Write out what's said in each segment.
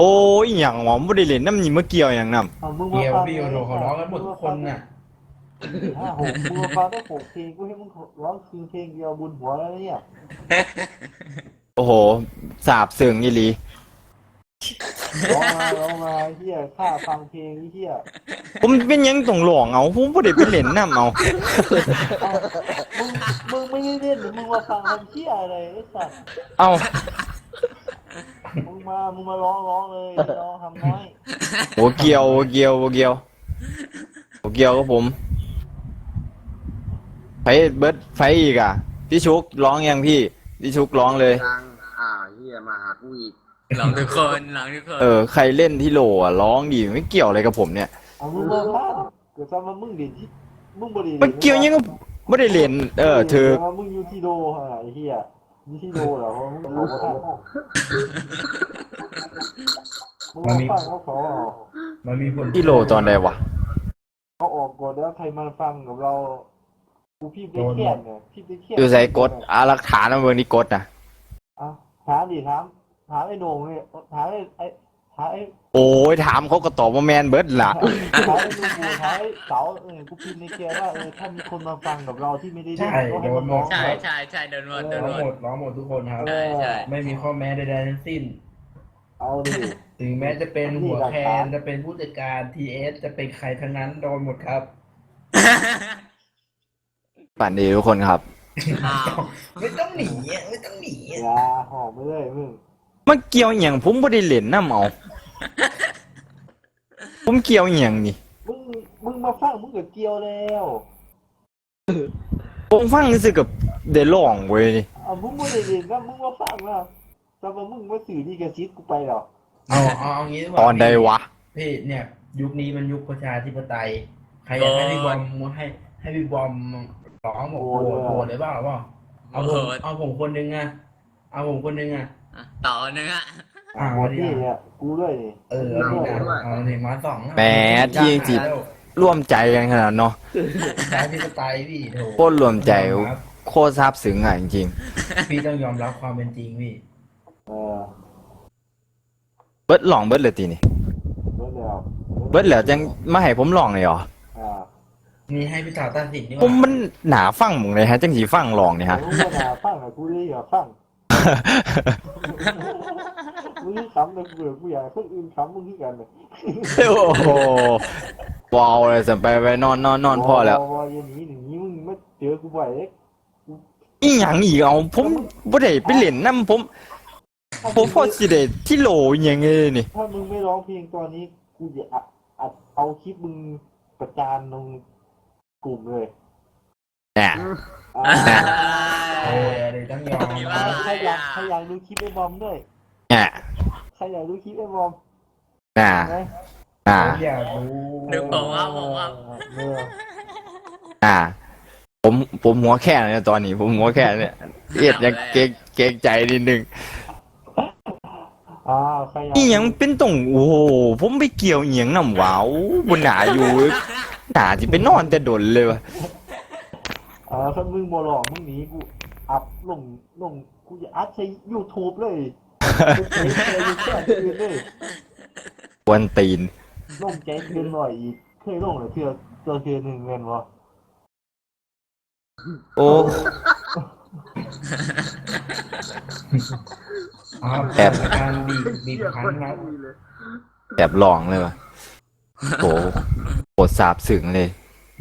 โอ้ยอหย่างหวอมบ่ได้เล่นน้ำนี่มาเกี่ยวอย่างนำเอามึงเกี่ยวฟังพี่โอโหเขาร้องกันหมดทุกคนน่ะ ห้าหกมึงมาฟังได้หกเพลงกูให้มึงร้องคืนเพลงเดียวบุญหัวแล้วเนี่ยโอ้โหสาบเสิงอีหลีร้องมาร้องมาเฮียค่าฟังเพลงเฮียผมเป็นหยังต้องร้องเอาผมบ่ได้ไปเล่นน้ำเอา เอามึงมึงไม่ได้เล่นหรือมึงมาฟังทำเฮียอะไรไอ้สัตว์เอา มึงมา มึงมาร้องร้องเลยร้องทำน้อยโหเกี่ยวบ่เกี่ยวบ่เกี่ยวบ่เกี่ยวกับผมไฟเบิร์ดไฟอีกอะ พี่ชุกร้องยังพี่ พี่ชุกร้องเลยยังอ่าวเฮียมาหากูอีกหลังทุกคนหลังทุกคนเออใครเล่นที่โหลอะร้องดีไม่เกี่ยวอะไรกับผมเนี่ย เอามึงมาฟังเกิดซะมามึงเด่นที่มึงบ่ได้มันเกี่ยวยังกับไม่ได้เล่นเออเธอว่ามึงอยู่ที่โดฮะไอ้เฮีย อยู่ที่โดเหรอเพราะมึงเอาบ่ทันมึงมาฟังเขาขอออกมันมีผลที่โหลตอนใดวะเขาออกก่อนแล้วใครมาฟังกับเรากูพี่ไปเครียดเนี่ยพี่ไปเครียดอยู่ใส่กดอารักฐานมาเมืองนี้กดนะอะถามดิถามถามไอ้โหน่งเนี่ยถามไอ้ไอ้ ถามไอ้โอ้ยถามเขาก็ตอบว่าแมนเบิร์ดล่ะถามไอ้ลุงกูถามไอ้เต๋าเออกูพิมพ์ในแกว่าเออถ้ามีคนมาฟังกับเราที่ไม่ได้เล่นใช่ก็โดให้นมันหมร้อดงใช่ใช่ใช่เดินวนเดินร้องวนหมดร้องหมดทุกคนครับ ใช่ใช่ไม่มีข้อแม้ใดๆทั้งสิ้น เอาดิ ถึงแม้จะเป็นนี่หัวหลักแคฐานนจะเป็นผู้จัดการทีเอสจะเป็นใครทั้งนั้นโดนหมดครับ ฝันดีทุกคนครับ อ้าว ไม่ต้องหนีอะไม่ต้องหนีออะย่าหอมไปเลยมึง มันเกี่ยวอหย่างผมไม่ได้เล่นน้ำเอาผมเกี่ยวอหย่างนี่ มึงมึงมาฟังมึงก็เกี่ยวแล้วผมฟังรู้สึกกับเดร้องเว้ยนี่อะมึงไม่ได้เล่นนะมึงมาฟังนะแต่ว่ามึงมาสื่อดีกับซิดกูไปหรอเอาเอาเอางี้ดีกว่าตอนใดวะ พี่เนี่ย ยุคนี้มันยุคประชาธิปไตย ใครอยากให้พี่บอมให้ให้พี่บอมร้องบอกโหวตโหวตเลยเปล่าเปล่าเอาผมเอาผมคนนึงอะเอาผมคนนึงอะ อะต่อหนึ่งอะอ่าหมดที่เนี่ยกูด้วยนี่เออเอาดินะเอาดิมาสองอะแหมที่จริงร่วมใจกันขนาดเนาะประชาธิปไตยพี่โถโคตรรวมใจครับโคตรซาบซึ้งอะจริงพี่ต้องยอมรับความเป็นจริงพี่เออๆเบิร์ดลองเบิร์ดเลยทีนี่เบิดแล้วเบิร์ดแล้วจังมาให้ผมลองเลยเหรออ่านี่ให้พี่สาวตัดสินดีกผมว่ามันหนาฟังหมึงเลยฮะจังสีฟังลองเนี่ยฮะมึงมาด่าฟังอะกูเลยอยากฟัง มึงขำเลยกูเบื่อกูอยากให้คนอื่นขำมึงที่กันเลยโอ้โหว้าวเลยสัมไปไปนอนนอนนอนพอแล้ววอยันหนีหนีมึงมาเจอกูบ่อยเล็กอีหยังอีกเอาผมบ่ได้ไปเล่นน้ำผมผมพอสิได้ที่โหลอหยังไงนี่ถ้ามึงไม่ร้องเพลงตอนนี้กูจะอัดอัดเอาคลิปมึงประจานลงกลุ่มเลย แหมอ่าเออเดี๋ยวต้องยอมมีว่าใครอยากใครอยากดูคลิปไอ้บอมด้วยแหมใครอยากดูคลิปไอ้บอมอ่าไหมอ่าผมอยากรู้หนึ่งผมว่าผมว่า เอออ่า ผมผมหัวแค่เนี่ยตอนนี้ ผมหัวแค่เนี่ยเอียดยังเกรงเกรงใจนิดนึงอ่าใครอยากนี่ยังเป็นตรงโอ้โหผมไปเกี่ยวเอียงน้ำหวาวบนหนาอยู่หนาที่ไปนอนแต่ดนเลยวะ อ่าถ้ามึงบ่ร้องมึงหนีกูอัพลงลงกูจะอัดใช้ยูทูบเลยกูเทปเลยยูทูบคืนเลยกวนตีนลงใจเกินหน่อยอีกเคยลงเลยเทื่อเทื่อเทื่อหนึ่งเงินวะโอ้อ๋อแอบการบีบบีบคั้นครับแบบลองเลยวะโอ้โหดสาบสึงเลย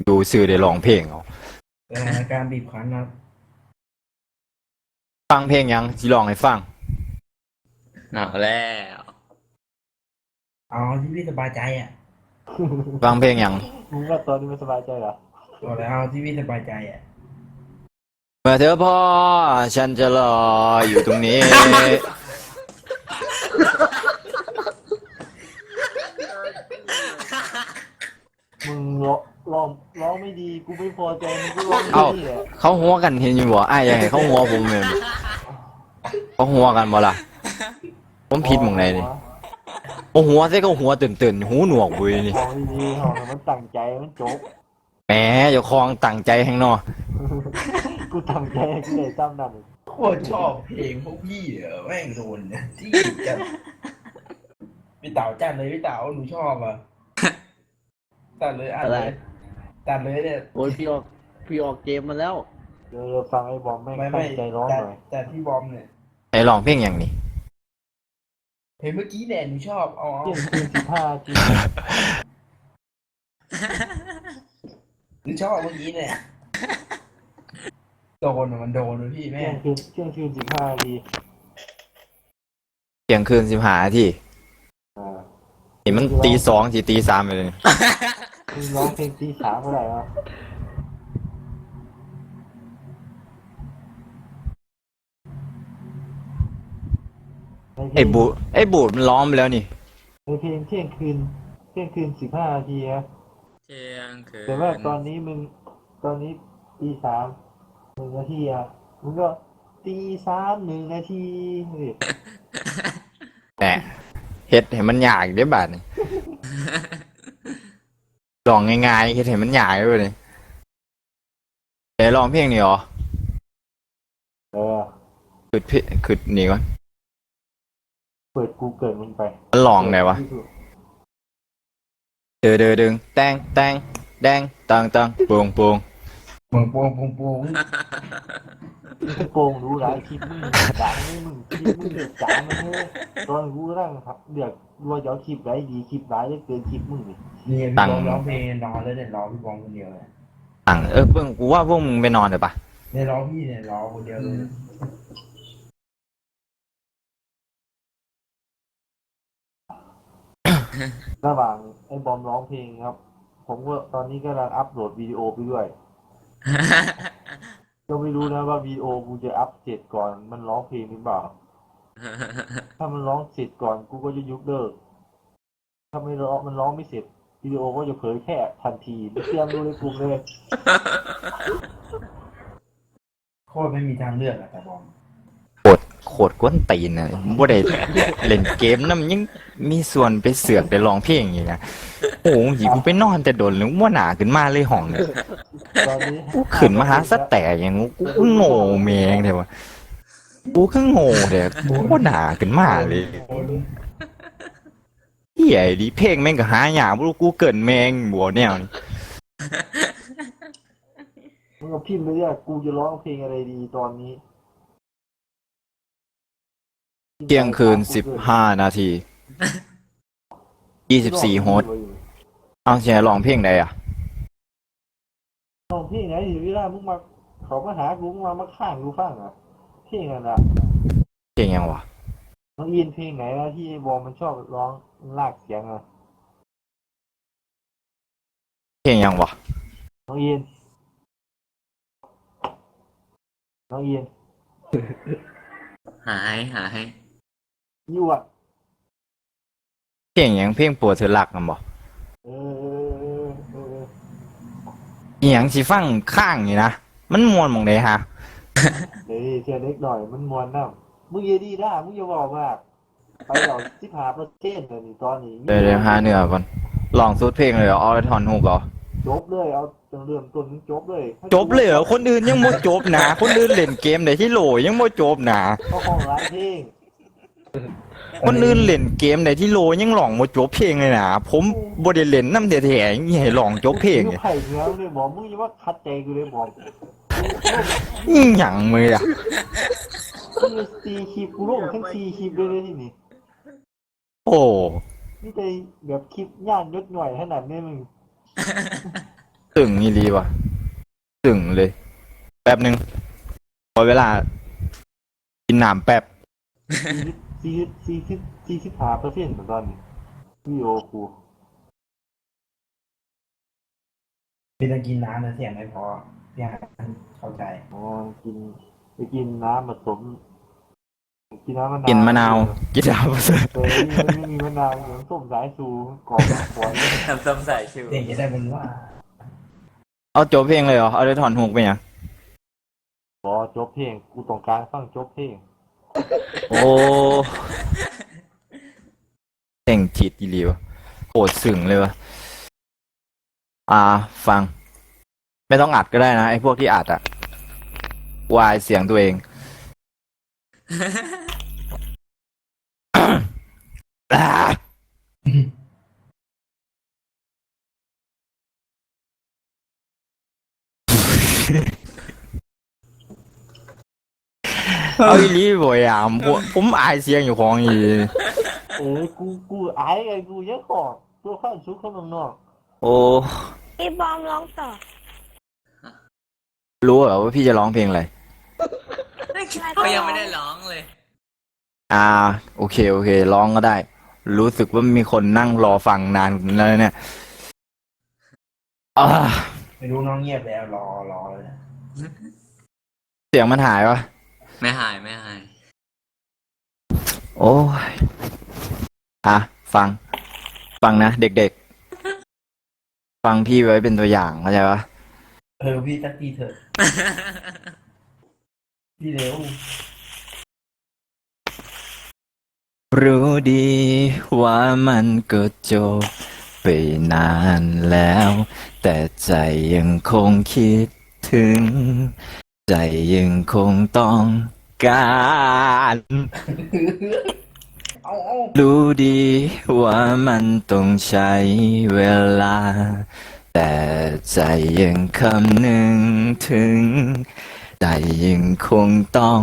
ดูซื้อได้ลองเพลงเอา สถานการณ์บีบคั้นครับฟังเพลงยังที่ลองให้ฟังเอาแล้วเอาที่พี่สบายใจอะฟังเพลงยังมึงว่าตอนนี้มันสบายใจเหรอบอกแล้วเอาที่พี่สบายใจอะเมื่อเธอพ่อฉันจะรออยู่ตรงนี้ มึงร้อง ร้องร้องไม่ดีกูไม่พอใจมึงก็ร้องไม่ดีแหละเขาหัวกันเห็นอยู่บ่อ้ายอยากให้เขาหัวผมเลยเขาหัวกันบ่ล่ะ ผมผิดหมองไหนนี่โอ้หัวใส่เขาหัวตื่นตื่นๆหูหนวกเว้ยนี่ร้องดีๆของมันตั้งใจมันจบแหมเจ้าของตั้งใจแห่งนอกูตั้งใจกูเลยจำนั่นโคตรชอบเพลงพวกพี่เหรอแม่งโดนเนี่ยที่จะพี่เต๋าจัดเลยพี่เต๋าหนูชอบอะตัดเลยอัดเลย ตัดเลยเนี่ยโอ้ยพี่ออกพี่ออกเกมมาแล้วเดี๋ยวฟังไอ้บอมแม่งไม่ตั้ไม่งใจร้องแต่หน่อยแต่พี่บอมเนี่ยไอ้ลองเพลงอย่างนี้ เห็นเมื่อกี้เนี่ยหนูชอบเอาเอาเที่ยงคืนสิบห้านาทีหนูชอบเมื่อกี้เนี่ยโดนอะมันโดนเลยพี่แม่เที่ยงคืนเที่ยงคืนสิบห้านาทีเที่ยงคืนสิบห้านาทีอ่านี่มันตีสองสิตีสามไปเลย มึงร้องเพลงตีสามเมื่อไหร่วะในเพลไอ้งบูไอ้บูดมันร้องไปแล้วนี่ในเพลงเที่ยงคืน เที่ยงคืนสิบห้านาทีนะเที่ยงคืนแต่ว่าตอนนี้มึง ตอนนี้ตีสามหนึ่งนาทีอะมึงก็ตีสามหนึ่งนาทีนี่แหมเฮ็ดให้มันยากเด้อบาดนี่ ลองง่ายๆเฮ็ดให้มันยากไปเลยแต่ลองเพลงนี่เหรอเออคือเพลงคือนี่ก่อนเปิดกูเกิลมึงไปมันลองไหนวะเดือเดือดึงแตงแตงแดงตังตังปวงปวง ปวงปวงปวงปวงโป่งรู้หลายคลิปมึงด่ามึงมึงคลิปมึงเดือดจ้ามันเลยตอนกูร่างครับเดือดรัวจะเอาคลิปไหนดีคลิปไหนได้เกินคลิปมึงนี่นี่พี่บอมร้องเพลงนอนแล้วเนี่ยร้องพี่บอมคนเดียวเลยตังเออเพิ่งกูว่าพวกมึงไปนอนเถอะปะเนี่ยร้องพี่เนี่ยร้องคนเดียวเลยระหว่างไอ้บอมร้องเพลงครับ ผมก็ตอนนี้กำลังอัปโหลดวิดีโอไปด้วย ก็ไม่รู้นะว่าวิดีโอกูจะอัพเสร็จก่อน มันร้องเพลงหรือเปล่า ถ้ามันร้องเสร็จก่อนกูก็จะยุบเลิกถ้าไม่ร้องมันร้องไม่เสร็จวิดีโอก็จะเผยแพร่ทันทีไม่เตรียมดูในกลุ่มเลย โคตรไม่มีทางเลือกอะแต่บอม ตรโคตรกวนตีนเลยบ่ได้เล่นเกมนำยังมีส่วนไปเสือกไปร้องเพลงอย่างเงี้ยโอ้โหหิกูไปนอนแต่โดนหรือว่าหนาขึ้นมาเลยห้องเนี่ยตอนนี้กูขึ้นมาหาสแตกอย่างงูกูโง่แมงเถอะวะกูก็โง่เด้กูก็หนาขึ้นมาเลยเฮียดิเพลงแม่งก็หาหยาบ่รู้กูเกินแมงบัวแนวนี่มึงก็พิมพ์ไปเรื่อยกูจะร้องเพลงอะไรดีตอนนี้ เที่ยงคืนสิบห้านาที ยี่สิบสี่โฮสต์เอาเสียร้องเพลงใดอะร้องเพลงไหนถึงเวลามึงมาเขามาหากูมึงมามาข้างกูฟังอะเพลงอะไรเพลงยังวะ น้องอินเพลงไหนนะที่ไอ้บอมมันชอบร้องลากเสียงอะเพลงยังวะ น้องอินน้องอินหายหาย ยู่อะเพลงยังเพลงปวดเธอหลักกันบ่เออเออเออเอออีหยังสิฟังข้างนี่นะมันมวนหมองใดฮะเดี๋ยวดิเชื่อเล็กหน่อยมันมวนน้ำมึงอย่าดีด้ามึงอย่าบอกมากไปเราสิบหาเปอร์เซ็นต์เลยนี่ตอนนี้เดี๋ยวเดี๋ยวหาเนื้อก่อนลองสุดเพลงเลยเหรอเอาไปถอนหูกเหรอจบเลยเอาจนเริ่มต้นมึงจบเลยจบเลยเหรอคนอื่นยังบ่จบนะคนอื่นเล่นเกมได้ที่โหลยังบ่จบนะ เข้าห้องร้านเพลง คนอื่นเล่นเกมได้ที่โหลยังหลองบ่จบเพลงเลยนะผมบ่ได้เล่นนำแท้ๆยังให้หลองจบเพลงลูกเนี่ยไข่เนื้อเลยบอกมึงอย่าว่าคัดใจกูเลยบอกอีหยังมืออะมึงซีคลิปกูลงทั้งซีคลิปเลยเลยที่นี่โอ้นี่ใจแบบคลิปย่านยศหน่อยขนาดนี้มึงตึงนี่ดีว่ะตึงเลย แป๊บหนึงขอเวลากินน้ำแป๊บ ซีซีซีซีสิบห้าเปอร์เซ็นต์เหมือนตอนนี้วิดีโอกูพี่ต้องกินน้ำนะเสียงไม่พอพี่ฮะเข้าใจอ๋อกินไปกินน้ำผสมกินน้ำมะนาวกินมะนาวกินน้ำผสมเออนี่มันไม่มีมะนาวเหมือนส้มสายสูกรอบขวานทำส้มสายชูเด็กจะได้เป็นว่าเอาจบเพลงเลยเหรอ เอาได้ถอนหูกไปยังบอจบเพลงกูต้องการฟังจบเพลง โอ้แต่งจิตอีหลีวะโคตรสึงเลยวะอ่า ฟัง ไม่ต้องอัดก็ได้นะ ไอ้พวกที่อัดอะวายเสียงตัวเองอ่า เอาอีหลีบ่ยามผมผมอายเสียงอยู่ของอีเออกูกูอายไงกูยังขอบตัวข้างชุกข้างนอกโอ้พี่บอมร้องต่อรู้เหรอว่าพี่จะร้องเพลงอะไรก็ยังไม่ได้ร้องเลย อ่า โอเคโอเคร้องก็ได้ รู้สึกว่ามีคนนั่งรอฟังนานแล้วเนี่ยอ่าไม่รู้น้องเงียบแล้วรอรอเลยเสียงมันหายวะ ไม่หายไม่หาย โอ้ย อะ ฟัง ฟังนะ เด็กๆ ฟังพี่ไว้เป็นตัวอย่างเข้าใจปะเออพี่สักทีเถอะพี่เร็วรู้ดีว่ามันก็จบไปนานแล้ว แต่ใจยังคงคิดถึง ใจยังคงต้องการเอาเอารู้ดีว่ามันต้องใช้เวลา แต่ใจยังคำนึงถึง ใจยังคงต้อง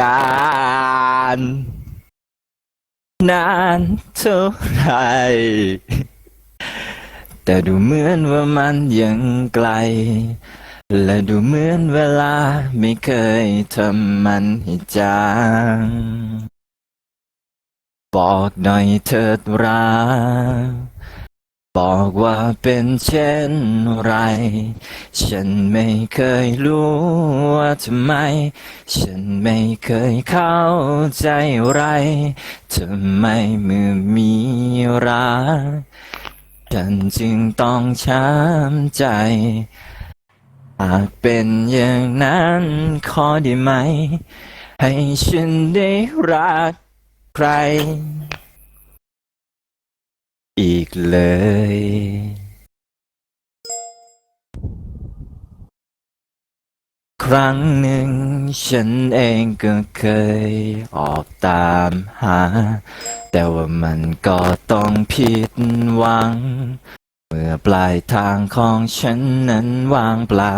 การ นานเท่าไหรแต่ดูเหมือนว่ามันยังไกล และดูเหมือนเวลาไม่เคยทำมันให้จาง บอกหน่อยเถิดรักบอกว่าเป็นเช่นไร ฉันไม่เคยรู้ว่าทำไม ฉันไม่เคยเข้าใจไรทำไมเมื่อมีรักฉันจึงต้องช้ำใจ หากเป็นอย่างนั้นขอได้ไหม ให้ฉันได้รักใคร อีกเลย ครั้งหนึ่งฉันเองก็เคยออกตามหา แต่ว่ามันก็ต้องผิดหวัง เมื่อปลายทางของฉันนั้นว่างเปล่า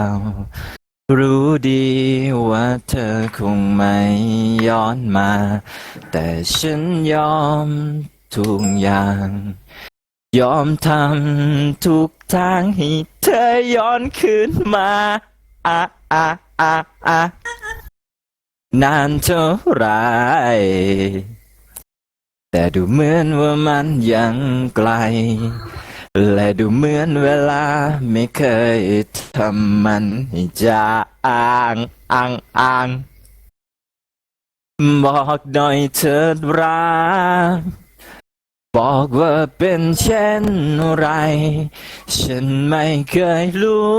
รู้ดีว่าเธอคงไม่ย้อนมา แต่ฉันยอมทุกอย่าง ยอมทำทุกทางให้เธอย้อนคืนมาอะอะอะอะนานเท่าไรแต่ดูเหมือนว่ามันยังไกล และดูเหมือนเวลาไม่เคยทำมันให้จางอังอังบอกหน่อยเธอรัก บอกว่าเป็นเช่นไร ฉันไม่เคยรู้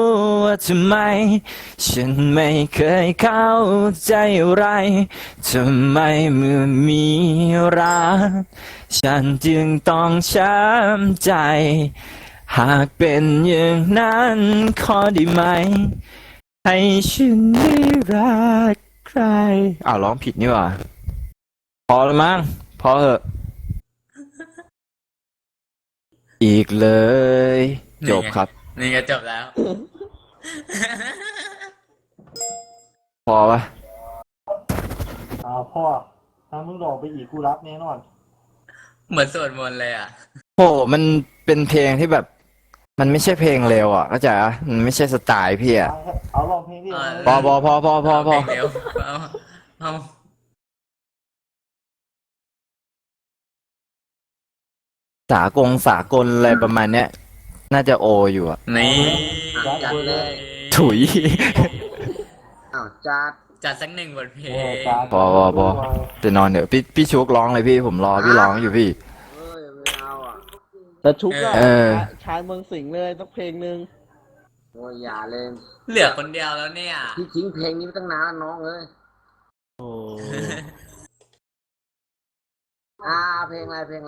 ว่าทำไม ฉันไม่เคยเข้าใจอะไรทำไมเมื่อมีรักฉันจึงต้องช้ำใจ หากเป็นอย่างนั้นขอได้ไหม ให้ฉันได้รักใครอ้าวร้องผิดนี่หว่า พอแล้วมั้งพอเหอะ อีกเลย จบครับ นี่ก็จบแล้ว พอปะอ่าพ่อถ้ามึงหลอกไปอีกกูรับแน่นอน เหมือนสวดมนต์เลยอะ โหมันเป็นเพลงที่แบบ มันไม่ใช่เพลงเร็วอะเข้าใจปะมันไม่ใช่สไตล์พี่อะเอาเอาลองเพลงที่อ่าพอพอพอพอพอพอเพลงเร็วเอาเอา สากงสากลอะไรประมาณเนี้ย น่าจะโออยู่อะนี่จัดเลยถุย อ้าวจัดจัดสักหนึ่งบทเพลเอองการพอพอพอจะนอนเดี๋ยวพี่พี่ชุกร้องเลยพี่ผมรอพี่ร้องอยู่พี่ เอ้ยไม่เอาอะแต่ชุกอะเออ ชายเมืองสิงห์เลยสักเพลงหนึ่งโอ้ยอย่าเลยเหลือคนเดียวแล้วเนี่ยที่ทิ้งเพลงนี้ไปตั้งนานแล้วน้องเอ้ยโอ้อ่าเพลงอะไรเพลงอะไร